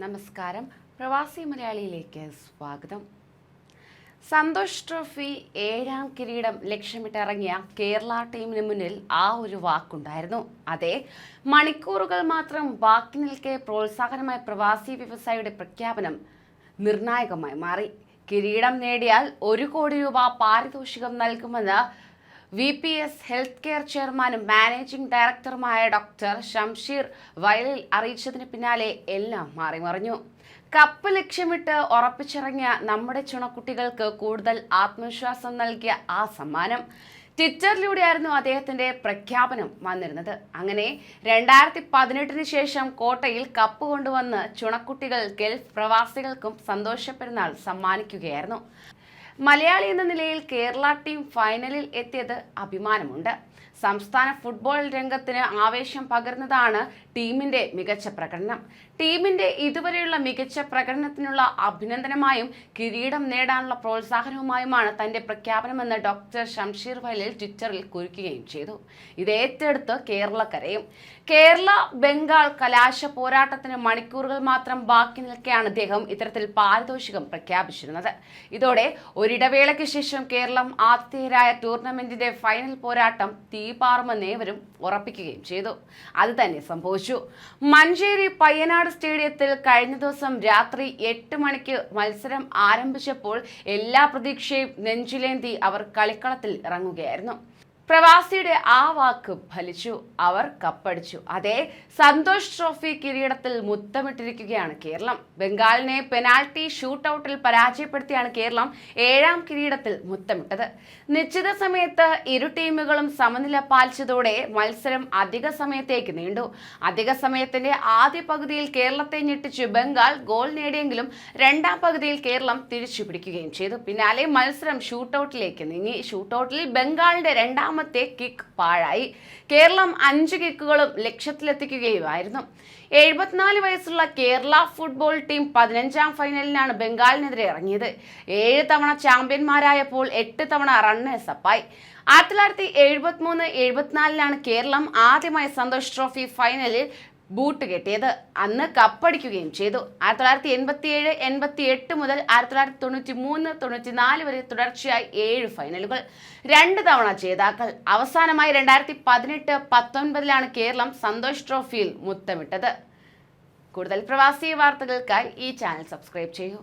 നമസ്കാരം. പ്രവാസി മലയാളിയിലേക്ക് സ്വാഗതം. സന്തോഷ് ട്രോഫി ഏഴാം കിരീടം ലക്ഷ്യമിട്ടിറങ്ങിയ കേരള ടീമിന് മുന്നിൽ ആ ഒരു വാക്കുണ്ടായിരുന്നു. അതെ മണിക്കൂറുകൾ മാത്രം ബാക്കി നിൽക്കെ പ്രോത്സാഹനമായ പ്രവാസി വ്യവസായിയുടെ പ്രഖ്യാപനം നിർണായകമായി മാറി. കിരീടം നേടിയാൽ ഒരു കോടി രൂപ പാരിതോഷികം നൽകുമെന്ന് V P S health care ചെയർമാനും മാനേജിംഗ് ഡയറക്ടറുമായ ഡോക്ടർ ഷംഷീർ വയലിൽ അറിയിച്ചതിന് പിന്നാലെ എല്ലാം മാറിമറിഞ്ഞു കപ്പ് ലക്ഷ്യമിട്ട് ഉറപ്പിച്ചിറങ്ങിയ നമ്മുടെ ചുണക്കുട്ടികൾക്ക് കൂടുതൽ ആത്മവിശ്വാസം നൽകിയ ആ സമ്മാനം. ട്വിറ്ററിലൂടെയായിരുന്നു അദ്ദേഹത്തിന്റെ പ്രഖ്യാപനം വന്നിരുന്നത്. അങ്ങനെ രണ്ടായിരത്തി പതിനെട്ടിന് ശേഷം കോട്ടയിൽ കപ്പ് കൊണ്ടുവന്ന് ചുണക്കുട്ടികൾ ഗൾഫ് പ്രവാസികൾക്കും സന്തോഷ പെരുന്നാൾ സമ്മാനിക്കുകയായിരുന്നു. മലയാളി എന്ന നിലയിൽ കേരള ടീം ഫൈനലിൽ എത്തിയത് അഭിമാനമുണ്ട്. സംസ്ഥാന ഫുട്ബോൾ രംഗത്തിന് ആവേശം പകർന്നതാണ് ടീമിന്റെ മികച്ച പ്രകടനം. ടീമിന്റെ ഇതുവരെയുള്ള മികച്ച പ്രകടനത്തിനുള്ള അഭിനന്ദനമായും കിരീടം നേടാനുള്ള പ്രോത്സാഹനവുമായുമാണ് തന്റെ പ്രഖ്യാപനമെന്ന് ഡോക്ടർ ഷംഷീർ വയലിൽ ട്വിറ്ററിൽ കുറിക്കുകയും ചെയ്തു. ഇത് ഏറ്റെടുത്ത് കേരളക്കരയും കേരള ബംഗാൾ കലാശ പോരാട്ടത്തിന് മണിക്കൂറുകൾ മാത്രം ബാക്കി നിൽക്കെയാണ് അദ്ദേഹം ഇത്തരത്തിൽ പാരിതോഷികം പ്രഖ്യാപിച്ചിരുന്നത്. ഇതോടെ ഒരിടവേളയ്ക്ക് ശേഷം കേരളം ആതിഥേയരായ ടൂർണമെന്റിന്റെ ഫൈനൽ പോരാട്ടം തീപാറുമെന്ന് ഏവരും ഉറപ്പിക്കുകയും ചെയ്തു. അത് തന്നെ സംഭവിച്ചു. മഞ്ചേരി പയ്യനാട് സ്റ്റേഡിയത്തിൽ കഴിഞ്ഞ ദിവസം രാത്രി എട്ട് മണിക്ക് മത്സരം ആരംഭിച്ചപ്പോൾ എല്ലാ പ്രതീക്ഷയും നെഞ്ചിലേന്തി അവർ കളിക്കളത്തിൽ ഇറങ്ങുകയായിരുന്നു. പ്രവാസിയുടെ ആ വാക്ക് ഫലിച്ചു അവർ കപ്പടിച്ചു. അതെ സന്തോഷ് ട്രോഫി കിരീടത്തിൽ മുത്തമിട്ടിരിക്കുകയാണ് കേരളം. ബംഗാളിനെ പെനാൽറ്റി ഷൂട്ടൌട്ടിൽ പരാജയപ്പെടുത്തിയാണ് കേരളം ഏഴാം കിരീടത്തിൽ മുത്തമിട്ടത്. നിശ്ചിത സമയത്ത് ഇരു ടീമുകളും സമനില പാലിച്ചതോടെ മത്സരം അധിക സമയത്തേക്ക് നീണ്ടു. അധിക സമയത്തിന്റെ ആദ്യ പകുതിയിൽ കേരളത്തെ ഞെട്ടിച്ച് ബംഗാൾ ഗോൾ നേടിയെങ്കിലും രണ്ടാം പകുതിയിൽ കേരളം തിരിച്ചു പിടിക്കുകയും ചെയ്തു. പിന്നാലെ മത്സരം ഷൂട്ടൌട്ടിലേക്ക് നീങ്ങി. ഷൂട്ടൌട്ടിൽ ബംഗാളിന്റെ രണ്ടാമത്തെ കിക്ക് പാഴായി. കേരളം അഞ്ച് കിക്കുകളും ലക്ഷ്യത്തിലെത്തിക്കുകയുമായിരുന്നു. എഴുപത്തിനാല് വയസ്സുള്ള കേരള ഫുട്ബോൾ ടീം പതിനഞ്ചാം ഫൈനലിനാണ് ബംഗാളിനെതിരെ ഇറങ്ങിയത്. ഏഴ് തവണ ചാമ്പ്യന്മാരായപ്പോൾ എട്ട് തവണ റണ്ണേഴ്സ് അപ്പായി. ആയിരത്തി തൊള്ളായിരത്തി എഴുപത്തിമൂന്ന് എഴുപത്തിനാലിലാണ് കേരളം ആദ്യമായി സന്തോഷ് ട്രോഫി ഫൈനലിൽ ബൂട്ട് കെട്ടിയത് അന്ന് കപ്പടിക്കുകയും ചെയ്തു. ആയിരത്തി തൊള്ളായിരത്തി എൺപത്തി ഏഴ് എൺപത്തി എട്ട് മുതൽ ആയിരത്തി തൊള്ളായിരത്തി തൊണ്ണൂറ്റി മൂന്ന് തൊണ്ണൂറ്റി നാല് വരെ തുടർച്ചയായി ഏഴ് ഫൈനലുകൾ. രണ്ട് തവണ ജേതാക്കൾ. അവസാനമായി രണ്ടായിരത്തി പതിനെട്ട് പത്തൊൻപതിലാണ് കേരളം സന്തോഷ് ട്രോഫിയിൽ മുത്തമിട്ടത്. കൂടുതൽ പ്രവാസി വാർത്തകൾക്കായി ഈ ചാനൽ സബ്സ്ക്രൈബ് ചെയ്യൂ.